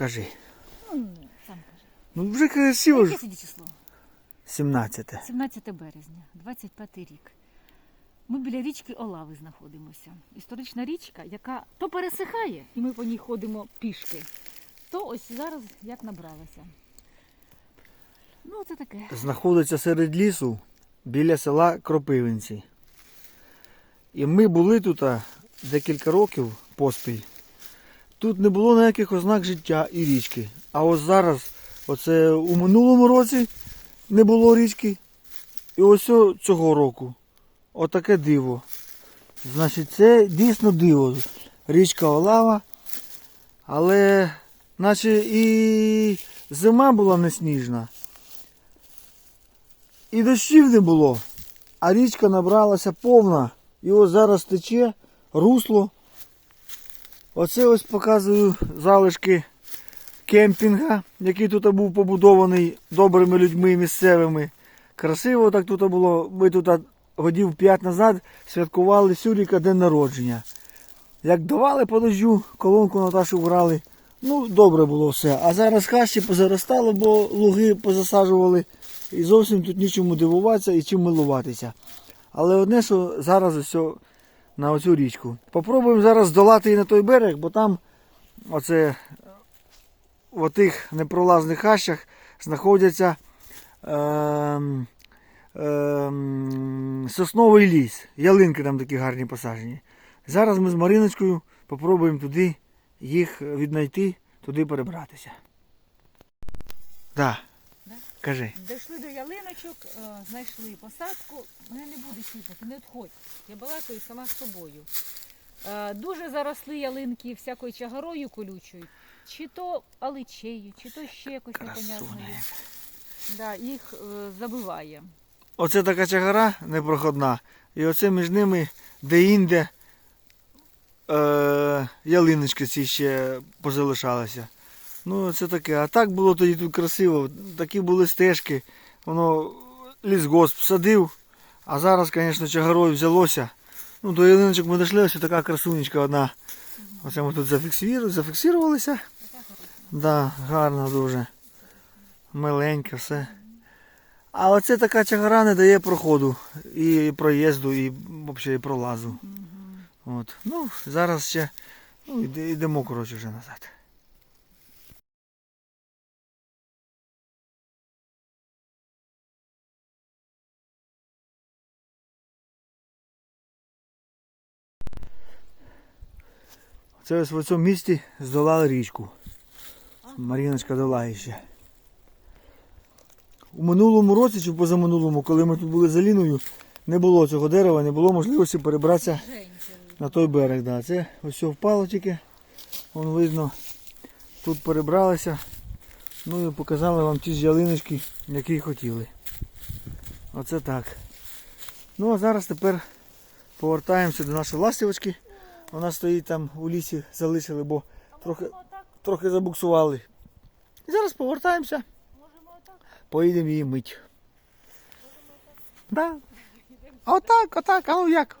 Кажи. Ну, сам кажи. Ну вже красиво ж. Яке сьогодні число? 17. 17 березня, 25 рік. Ми біля річки Олави знаходимося. Історична річка, яка то пересихає, і ми по ній ходимо пішки, то ось зараз як набралася. Ну, це таке. Знаходиться серед лісу біля села Кропивинці. І ми були тут декілька років поспіль. Тут не було ніяких ознак життя і річки. А ось зараз, оце у минулому році не було річки. І ось цього року. Отаке диво. Значить, це дійсно диво. Річка Олава. Але наче і зима була не сніжна. І дощів не було. А річка набралася повна. І ось зараз тече русло. Оце ось показую залишки кемпінга, який тут був побудований добрими людьми місцевими. Красиво так тут було. Ми тут годів 5 назад святкували Сюріка день народження. Як давали по дождю, колонку Наташу грали. Ну, добре було все. А зараз хащі позаростало, бо луги позасаджували. І зовсім тут нічому дивуватися і чим милуватися. Але одне, що зараз ось на оцю річку. Попробуємо зараз здолати її на той берег, бо там оце в отих непролазних хащах знаходяться ем, ем, сосновий ліс. Ялинки там такі гарні посаджені. Зараз ми з Мариночкою попробуємо туди їх віднайти, туди перебратися. Да. Да? Кажи. Дійшли до ялиночок, е, знайшли посадку. Мене не буде чіпати, не відходь. Я балакаю сама з собою. Е, Дуже заросли ялинки всякою чагарою колючою. Чи то аличею, чи то ще якось непонятною. Да, їх е, забиває. Оце така чагара непроходна. І оце між ними де-інде е, ялиночки ці ще позалишалися. Ну, це таке. А так було тоді тут красиво. Такі були стежки. Воно лісгосп садив. А зараз, звісно, чагарою взялося. Ну, до ялиночок ми дійшли, ось така красунечка одна. Оце ми тут зафіксувалися. Да, гарно дуже. Миленьке все. А оце така чагара не дає проходу і проїзду, і взагалі і пролазу. От. Ну, зараз ще ну, йдемо, коротше, вже назад. Це ось в цьому місті здолали річку. Маріночка долає ще. У минулому році чи позаминулому, коли ми тут були за Ліною, не було цього дерева, не було можливості перебратися на той берег. Да. Це ось впало тільки. Вон видно, тут перебралися. Ну і показали вам ті ж ялиночки, які хотіли. Оце так. Ну а зараз тепер повертаємося до нашої ластівочки. Вона стоїть там у лісі, залишили, бо трохи, трохи забуксували. І зараз повертаємося. Поїдемо її мить. Да. Отак, отак, а ну як?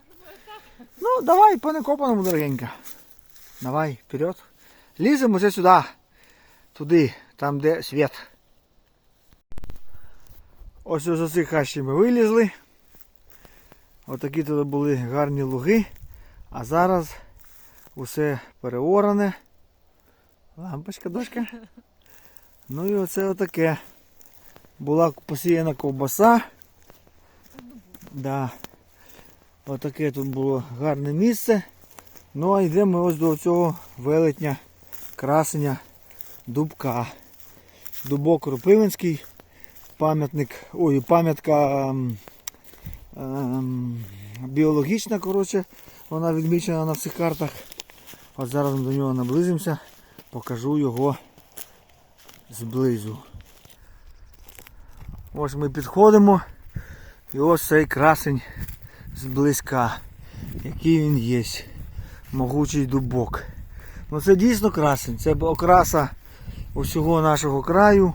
Ну, давай по некопаному, дорогенька. Давай, вперед. Ліземо вже сюди. Туди, там де світ. Ось з цих хащів ми вилізли. Отакі тут були гарні луги. А зараз усе переоране. Лампочка, дошка. Ну і оце отаке. Була посіяна ковбаса. Да. Отаке тут було гарне місце. Ну а йдемо ось до цього велетня, красення, дубка. Дубок Рупивинський, пам'ятник, ой, пам'ятка ем, ем, біологічна, коротше, вона відмічена на всіх картах. От зараз ми до нього наблизимося, покажу його зблизу. Ось ми підходимо. І ось цей красень зблизька. Який він є. Могучий дубок. Ну це дійсно красень. Це окраса усього нашого краю.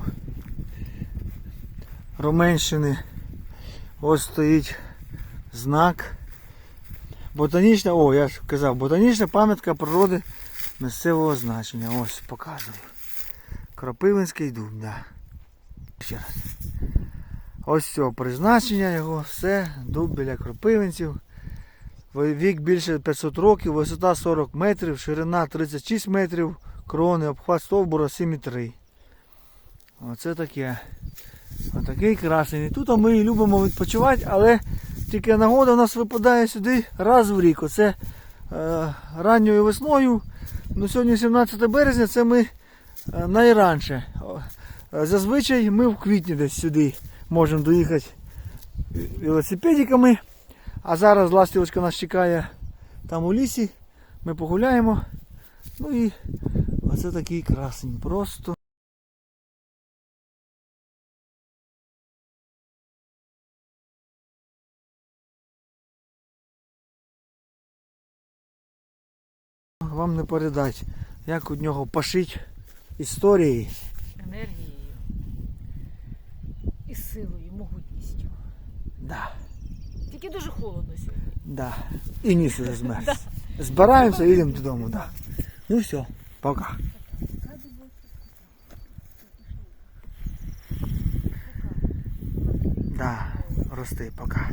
Роменщини. Ось стоїть знак. Ботанічна, о, я ж казав, ботанічна пам'ятка природи місцевого значення. Ось показую. Кропивинський дуб, да. Ще раз. Ось все, призначення його, все, дуб біля кропивинців. Вік більше 500 років, висота 40 метрів, ширина 36 метрів, крони, обхват стовбура 7,3. Оце таке. Отакий красень. Тут ми любимо відпочивати, але тільки нагода у нас випадає сюди раз в рік. Оце е, ранньою весною. Ну, сьогодні 17 березня, це ми е, найранше. Е, Зазвичай ми в квітні десь сюди можемо доїхати велосипедиками. А зараз ластівочка нас чекає там у лісі. Ми погуляємо. Ну і оце такий красень. Просто. Вам не передать, як у нього пашить історії. Енергією і силою, могутністю. Да, Тільки дуже холодно сьогодні. да. І ніс уже змерз. Збираємося і йдемо додому. Да. Ну все, пока. Да, рости, пока.